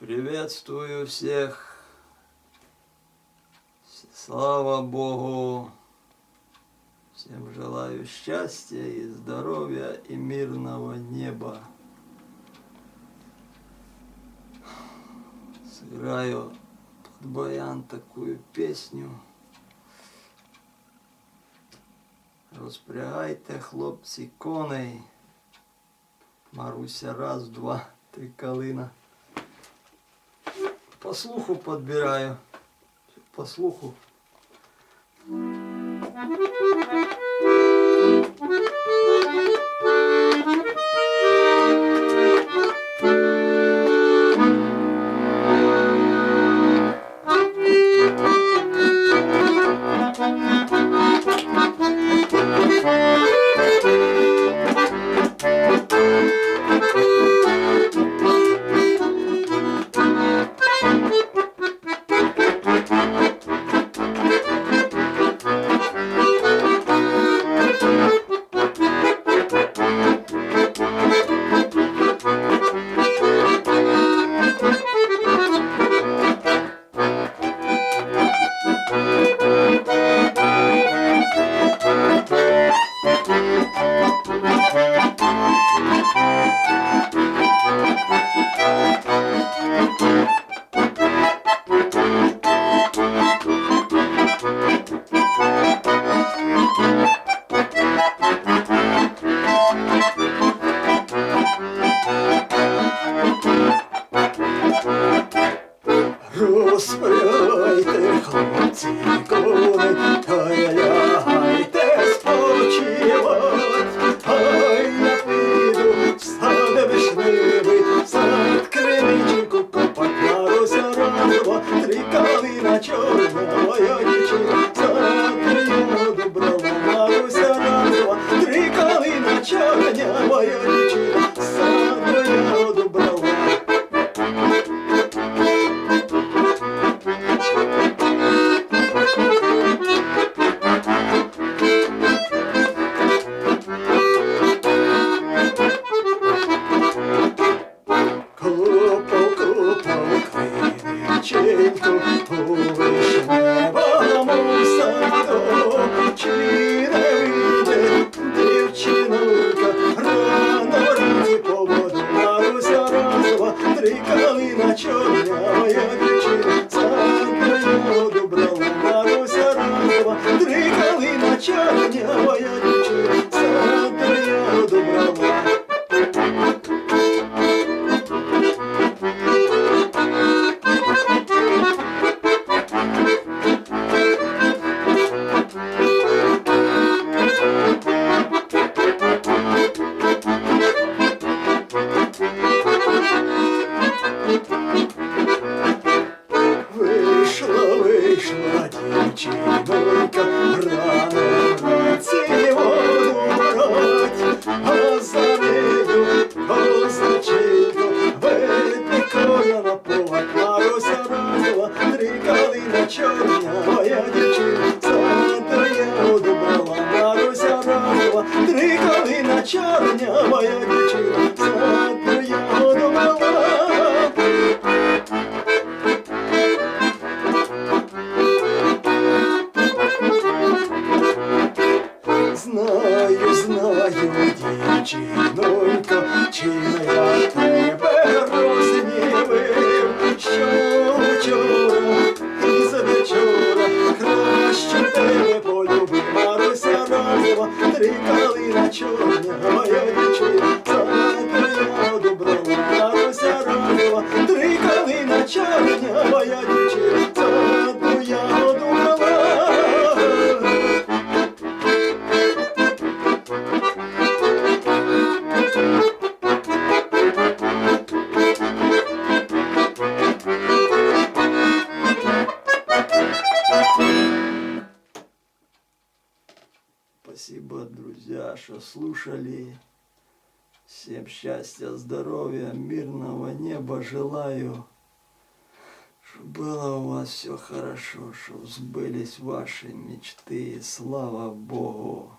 Приветствую всех. Слава Богу. Всем желаю счастья и здоровья и мирного неба. Сыграю под баян такую песню. Розпрягайте, хлопці, коней. Маруся, раз, два, три калина. По слуху подбираю. По слуху. ніколи, та я лягайте спочивать, ай на піду стане вишневий, сад криниченьку копать нарося радова, три калина чорна моя дівчина, сад крину доброва, нарося радова, три калина чорна моя дівчина. Добрала Маруся разова, три калина чорня, калина çira çira çira Спасибо, друзья, что слушали. Всем счастья, здоровья, мирного неба желаю. Чтобы было у вас все хорошо, чтобы сбылись ваши мечты. Слава Богу!